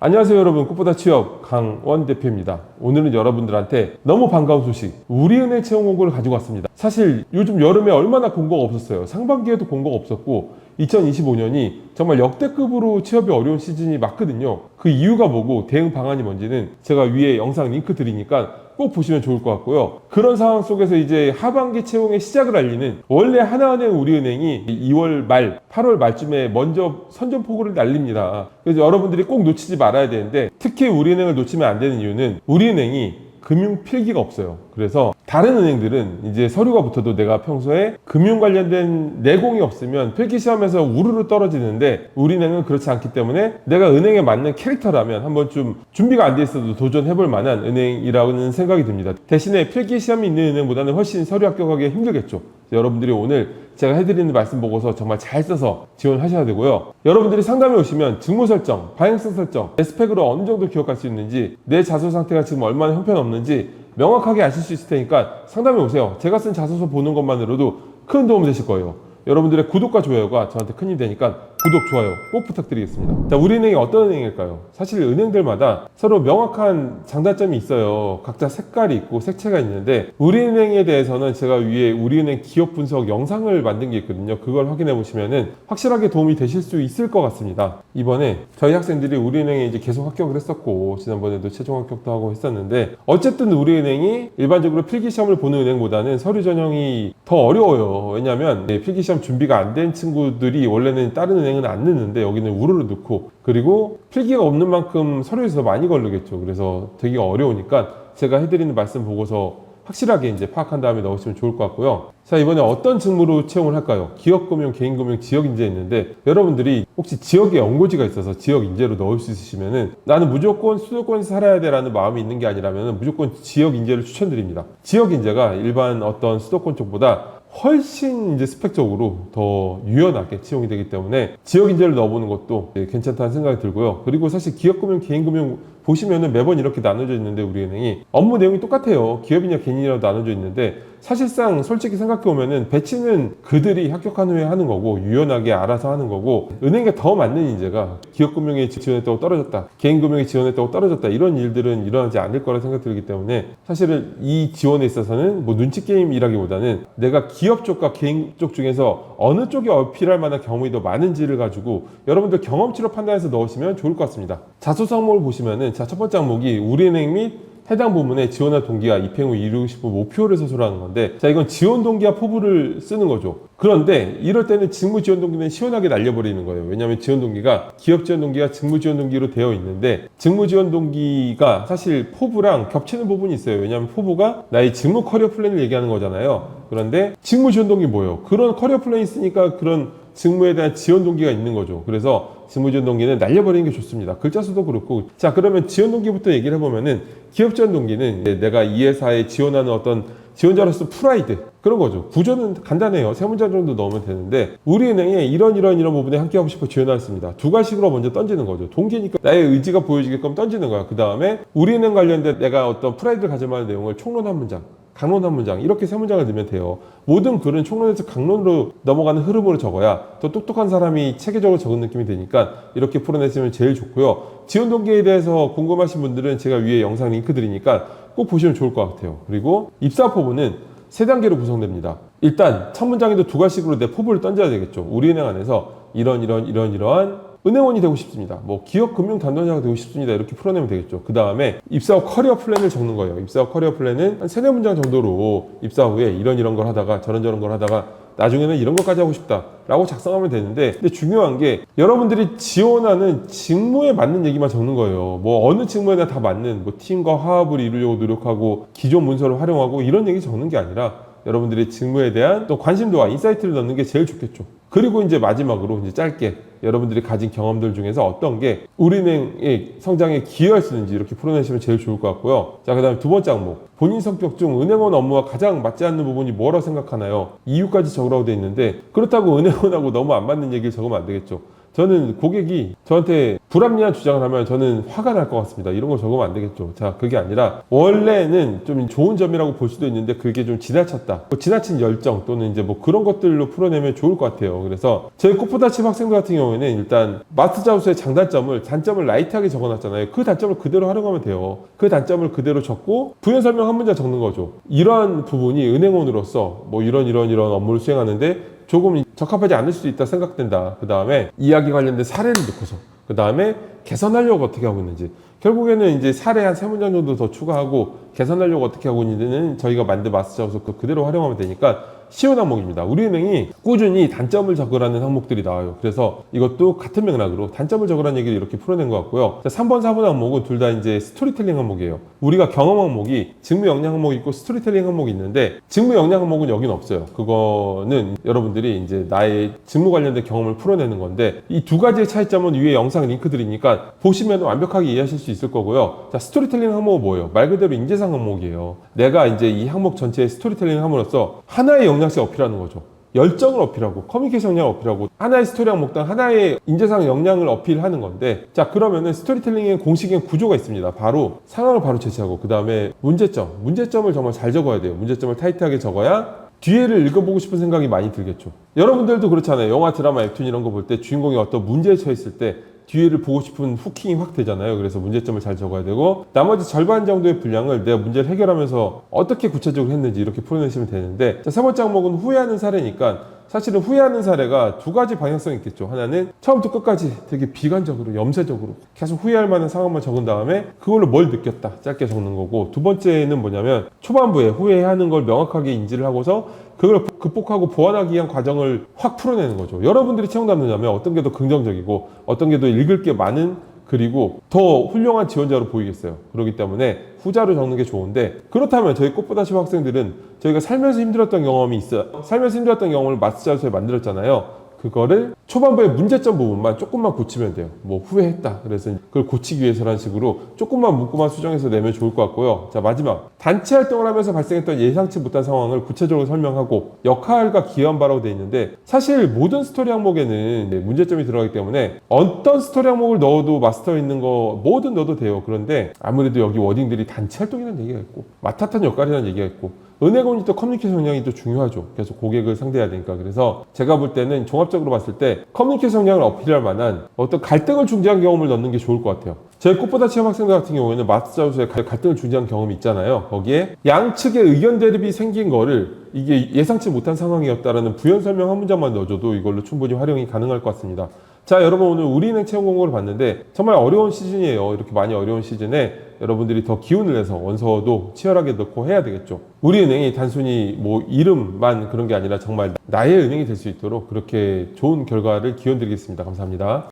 안녕하세요 여러분. 꽃보다 취업 강원 대표입니다. 오늘은 여러분들한테 너무 반가운 소식 우리은행 채용 공고를 가지고 왔습니다. 사실 요즘 여름에 얼마나 공고가 없었어요. 상반기에도 공고가 없었고 2025년이 정말 역대급으로 취업이 어려운 시즌이 맞거든요. 그 이유가 뭐고 대응 방안이 뭔지는 제가 위에 영상 링크 드리니까 꼭 보시면 좋을 것 같고요. 그런 상황 속에서 이제 하반기 채용의 시작을 알리는 원래 하나은행 우리은행이 2월 말, 8월 말쯤에 먼저 선전포고를 날립니다. 그래서 여러분들이 꼭 놓치지 말아야 되는데 특히 우리은행을 놓치면 안 되는 이유는 우리은행이 금융 필기가 없어요. 그래서 다른 은행들은 이제 서류가 붙어도 내가 평소에 금융 관련된 내공이 없으면 필기 시험에서 우르르 떨어지는데 우리은행은 그렇지 않기 때문에 내가 은행에 맞는 캐릭터라면 한번 좀 준비가 안 돼 있어도 도전해볼 만한 은행이라는 생각이 듭니다. 대신에 필기 시험이 있는 은행보다는 훨씬 서류 합격하기 힘들겠죠. 여러분들이 오늘 제가 해드리는 말씀 보고서 정말 잘 써서 지원하셔야 되고요. 여러분들이 상담에 오시면 직무 설정, 방향성 설정, 내 스펙으로 어느 정도 기억할 수 있는지, 내 자소 상태가 지금 얼마나 형편없는지 명확하게 아실 수 있을 테니까 상담에 오세요. 제가 쓴 자소서 보는 것만으로도 큰 도움 되실 거예요. 여러분들의 구독과 좋아요가 저한테 큰 힘이 되니까 구독, 좋아요 꼭 부탁드리겠습니다. 자, 우리은행이 어떤 은행일까요? 사실 은행들마다 서로 명확한 장단점이 있어요. 각자 색깔이 있고 색채가 있는데 우리은행에 대해서는 제가 위에 우리은행 기업 분석 영상을 만든 게 있거든요. 그걸 확인해 보시면은 확실하게 도움이 되실 수 있을 것 같습니다. 이번에 저희 학생들이 우리은행에 이제 계속 합격을 했었고 지난번에도 최종 합격도 하고 했었는데 어쨌든 우리은행이 일반적으로 필기 시험을 보는 은행보다는 서류 전형이 더 어려워요. 왜냐하면 네, 필기 시험 준비가 안 된 친구들이 원래는 다른 은행은 안 넣는데 여기는 우르르 넣고 그리고 필기가 없는 만큼 서류에서 많이 걸리겠죠. 그래서 되게 어려우니까 제가 해드리는 말씀 보고서 확실하게 이제 파악한 다음에 넣으시면 좋을 것 같고요. 자, 이번에 어떤 직무로 채용을 할까요? 기업금융, 개인금융, 지역인재 있는데 여러분들이 혹시 지역에 연고지가 있어서 지역인재로 넣을 수 있으시면은 나는 무조건 수도권에서 살아야 돼라는 마음이 있는 게 아니라면 무조건 지역인재를 추천드립니다. 지역인재가 일반 어떤 수도권 쪽보다 훨씬 이제 스펙적으로 더 유연하게 채용이 되기 때문에 지역 인재를 넣어보는 것도 예, 괜찮다는 생각이 들고요. 그리고 사실 기업금융, 개인금융 보시면은 매번 이렇게 나눠져 있는데 우리 은행이 업무 내용이 똑같아요. 기업이냐 개인이냐로 나눠져 있는데 사실상 솔직히 생각해 보면은 배치는 그들이 합격한 후에 하는 거고 유연하게 알아서 하는 거고 은행에 더 맞는 인재가 기업금융에 지원했다고 떨어졌다 개인금융에 지원했다고 떨어졌다 이런 일들은 일어나지 않을 거라 생각 들기 때문에 사실은 이 지원에 있어서는 뭐 눈치 게임이라기보다는 내가 기업 쪽과 개인 쪽 중에서 어느 쪽에 어필할 만한 경험이 더 많은지를 가지고 여러분들 경험치로 판단해서 넣으시면 좋을 것 같습니다. 자소서 항목을 보시면은 자 첫 번째 항목이 우리은행 및 해당 부문에 지원할 동기와 입행 후 이루고 싶은 목표를 서술하는 건데 자 이건 지원 동기와 포부를 쓰는 거죠. 그런데 이럴 때는 직무 지원 동기는 시원하게 날려버리는 거예요. 왜냐하면 지원 동기가 기업 지원 동기가 직무 지원 동기로 되어 있는데 직무 지원 동기가 사실 포부랑 겹치는 부분이 있어요. 왜냐하면 포부가 나의 직무 커리어 플랜을 얘기하는 거잖아요. 그런데 직무 지원 동기 뭐예요? 그런 커리어 플랜이 있으니까 그런 직무에 대한 지원 동기가 있는 거죠. 그래서 직무 지원 동기는 날려버리는 게 좋습니다. 글자 수도 그렇고. 자, 그러면 지원 동기부터 얘기를 해보면은 기업 지원 동기는 내가 이 회사에 지원하는 어떤 지원자로서 프라이드 그런 거죠. 구조는 간단해요. 세 문장 정도 넣으면 되는데 우리은행에 이런 이런 이런 부분에 함께하고 싶어 지원하였습니다. 두 가지식으로 먼저 던지는 거죠. 동기니까 나의 의지가 보여지게끔 던지는 거야. 그 다음에 우리은행 관련된 내가 어떤 프라이드를 가질 만한 내용을 총론 한 문장 강론 한 문장 이렇게 세 문장을 넣으면 돼요. 모든 글은 총론에서 강론으로 넘어가는 흐름으로 적어야 더 똑똑한 사람이 체계적으로 적은 느낌이 되니까 이렇게 풀어냈으면 제일 좋고요. 지원 동기에 대해서 궁금하신 분들은 제가 위에 영상 링크 드리니까 꼭 보시면 좋을 것 같아요. 그리고 입사 포부는 세 단계로 구성됩니다. 일단 첫 문장에도 두 가지식으로 내 포부를 던져야 되겠죠. 우리은행 안에서 이런 이런 이런 이러한 은행원이 되고 싶습니다. 뭐 기업 금융 담당자가 되고 싶습니다. 이렇게 풀어내면 되겠죠. 그 다음에 입사 후 커리어 플랜을 적는 거예요. 입사 후 커리어 플랜은 한 세네 문장 정도로 입사 후에 이런 이런 걸 하다가 저런 저런 걸 하다가 나중에는 이런 것까지 하고 싶다라고 작성하면 되는데 근데 중요한 게 여러분들이 지원하는 직무에 맞는 얘기만 적는 거예요. 뭐 어느 직무에나 다 맞는 뭐 팀과 화합을 이루려고 노력하고 기존 문서를 활용하고 이런 얘기 적는 게 아니라 여러분들의 직무에 대한 또 관심도와 인사이트를 넣는 게 제일 좋겠죠. 그리고 이제 마지막으로 이제 짧게 여러분들이 가진 경험들 중에서 어떤 게 우리은행의 성장에 기여할 수 있는지 이렇게 풀어내시면 제일 좋을 것 같고요. 자, 그 다음에 두 번째 항목. 본인 성격 중 은행원 업무와 가장 맞지 않는 부분이 뭐라고 생각하나요? 이유까지 적으라고 돼 있는데 그렇다고 은행원하고 너무 안 맞는 얘기를 적으면 안 되겠죠. 저는 고객이 저한테 불합리한 주장을 하면 저는 화가 날 것 같습니다. 이런 거 적으면 안 되겠죠. 자, 그게 아니라 원래는 좀 좋은 점이라고 볼 수도 있는데 그게 좀 지나쳤다. 뭐 지나친 열정 또는 이제 뭐 그런 것들로 풀어내면 좋을 것 같아요. 그래서 저희 꽃보다칩 학생들 같은 경우에는 일단 마스자우스의 장단점을 단점을 라이트하게 적어놨잖아요. 그 단점을 그대로 활용하면 돼요. 그 단점을 그대로 적고 부연 설명 한 문장 적는 거죠. 이러한 부분이 은행원으로서 뭐 이런 이런 이런 업무를 수행하는데 조금 적합하지 않을 수도 있다 생각된다. 그 다음에 이야기 관련된 사례를 넣고서 그 다음에 개선하려고 어떻게 하고 있는지 결국에는 이제 사례 한 세 문장 정도 더 추가하고 개선하려고 어떻게 하고 있는지는 저희가 만든 마스터하우스 그 그대로 활용하면 되니까 쉬운 항목입니다. 우리은행이 꾸준히 단점을 적으라는 항목들이 나와요. 그래서 이것도 같은 맥락으로 단점을 적으라는 얘기를 이렇게 풀어낸 것 같고요. 자, 3번, 4번 항목은 둘 다 이제 스토리텔링 항목이에요. 우리가 경험 항목이 직무 역량 항목이 있고 스토리텔링 항목이 있는데 직무 역량 항목은 여기는 없어요. 그거는 여러분들이 이제 나의 직무 관련된 경험을 풀어내는 건데 이 두 가지의 차이점은 위에 영상 링크들이니까 보시면 완벽하게 이해하실 수 있을 거고요. 자, 스토리텔링 항목은 뭐예요? 말 그대로 인재상 항목이에요. 내가 이제 이 항목 전체에 스토리텔링 함으로써 하나의 역량씩 어필하는 거죠. 열정을 어필하고 커뮤니케이션 역량을 어필하고 하나의 스토리 항목당 하나의 인재상 역량을 어필하는 건데 자 그러면은 스토리텔링의 공식의 구조가 있습니다. 바로 상황을 바로 제시하고 그 다음에 문제점 문제점을 정말 잘 적어야 돼요. 문제점을 타이트하게 적어야 뒤에를 읽어보고 싶은 생각이 많이 들겠죠. 여러분들도 그렇잖아요. 영화 드라마 웹툰 이런 거 볼 때 주인공이 어떤 문제에 처했을 때 뒤에를 보고 싶은 후킹이 확 되잖아요. 그래서 문제점을 잘 적어야 되고 나머지 절반 정도의 분량을 내가 문제를 해결하면서 어떻게 구체적으로 했는지 이렇게 풀어내시면 되는데 자, 세 번째 항목은 후회하는 사례니까 사실은 후회하는 사례가 두 가지 방향성이 있겠죠. 하나는 처음부터 끝까지 되게 비관적으로 염세적으로 계속 후회할 만한 상황만 적은 다음에 그걸로 뭘 느꼈다 짧게 적는 거고 두 번째는 뭐냐면 초반부에 후회하는 걸 명확하게 인지를 하고서 그걸 극복하고 보완하기 위한 과정을 확 풀어내는 거죠. 여러분들이 체험 담느냐면 어떤 게 더 긍정적이고 어떤 게 더 읽을 게 많은 그리고 더 훌륭한 지원자로 보이겠어요. 그렇기 때문에 후자로 적는 게 좋은데 그렇다면 저희 꽃보다 시 학생들은 저희가 살면서 힘들었던 경험이 있어 살면서 힘들었던 경험을 마스자로서 만들었잖아요. 그거를 초반부의 문제점 부분만 조금만 고치면 돼요. 뭐 후회했다. 그래서 그걸 고치기 위해서라는 식으로 조금만 문구만 수정해서 내면 좋을 것 같고요. 자, 마지막. 단체 활동을 하면서 발생했던 예상치 못한 상황을 구체적으로 설명하고 역할과 기여한 바라고 되어 있는데 사실 모든 스토리 항목에는 네, 문제점이 들어가기 때문에 어떤 스토리 항목을 넣어도 마스터 있는 거 뭐든 넣어도 돼요. 그런데 아무래도 여기 워딩들이 단체 활동이라는 얘기가 있고 맡았던 역할이라는 얘기가 있고 은행원이 또 커뮤니케이션 역량이 또 중요하죠. 그래서 고객을 상대해야 되니까. 그래서 제가 볼 때는 종합적으로 봤을 때 커뮤니케이션 역량을 어필할 만한 어떤 갈등을 중재한 경험을 넣는 게 좋을 것 같아요. 제 꽃보다 체험 학생들 같은 경우에는 마스자우스의 갈등을 중재한 경험이 있잖아요. 거기에 양측의 의견 대립이 생긴 거를 이게 예상치 못한 상황이었다라는 부연 설명 한 문장만 넣어줘도 이걸로 충분히 활용이 가능할 것 같습니다. 자, 여러분 오늘 우리은행 채용 공고를 봤는데 정말 어려운 시즌이에요. 이렇게 많이 어려운 시즌에 여러분들이 더 기운을 내서 원서도 치열하게 넣고 해야 되겠죠. 우리은행이 단순히 뭐 이름만 그런 게 아니라 정말 나의 은행이 될 수 있도록 그렇게 좋은 결과를 기원 드리겠습니다. 감사합니다.